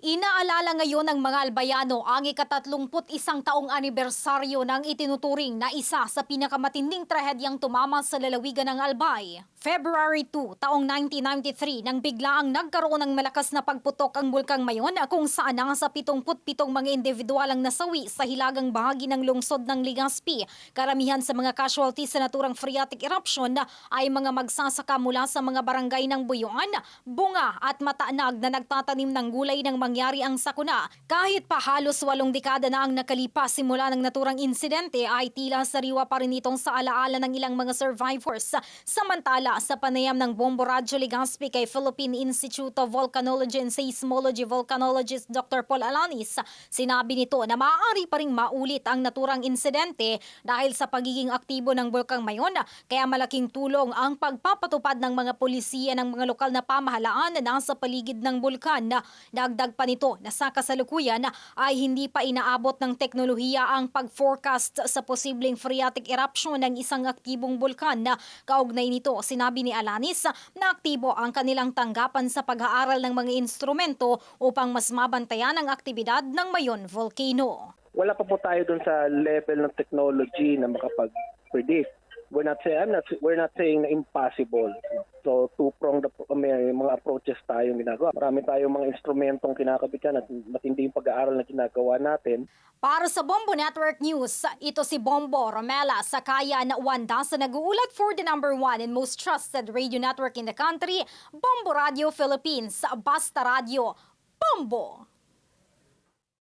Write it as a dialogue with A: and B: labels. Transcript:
A: Inaalala ngayon ng mga albayano ang ikatatlumput isang taong anibersaryo ng itinuturing na isa sa pinakamatinding trahedyang tumama sa lalawigan ng Albay. February 2, taong 1993 nang biglaang nagkaroon ng malakas na pagputok ang bulkang Mayon kung saan nasa 77 mga individual ang nasawi sa hilagang bahagi ng lungsod ng Legazpi. Karamihan sa mga casualties sa naturang phreatic eruption ay mga magsasaka mula sa mga barangay ng Buyuan, Bunga at Mataanag na nagtatanim ng gulay ng mangyari ang sakuna. Kahit pa halos walong dekada na ang nakalipas simula ng naturang insidente ay tila sariwa pa rin itong sa alaala ng ilang mga survivors. Samantala sa panayam ng Bombo Radyo Legazpi kay Philippine Institute of Volcanology and Seismology volcanologist Dr. Paul Alanis, sinabi nito na maaari pa ring maulit ang naturang insidente dahil sa pagiging aktibo ng bulkang Mayon kaya malaking tulong ang pagpapatupad ng mga polisiya ng mga lokal na pamahalaan na nasa paligid ng bulkan. Dagdag pa nito na sa kasalukuyan ay hindi pa inaabot ng teknolohiya ang pag-forecast sa posibleng phreatic eruption ng isang aktibong bulkan. Kaugnay nito, sinabi ni Alanis na aktibo ang kanilang tanggapan sa pag-aaral ng mga instrumento upang mas mabantayan ang aktibidad ng Mayon Volcano.
B: wala pa po tayo dun sa level ng technology na makapag-predict. We're not saying I'm not we're not saying na impossible. So two-pronged ap- may mga approaches tayong ginagawa. Marami tayong mga instrumentong kinakabitan at matindi yung pag-aaral na ginagawa natin.
A: Para sa Bombo Network News, ito si Bombo Romela Sakaya na Wanda sa nag-uulat for the number one and most trusted radio network in the country, Bombo Radio Philippines, Basta Radio, Bombo!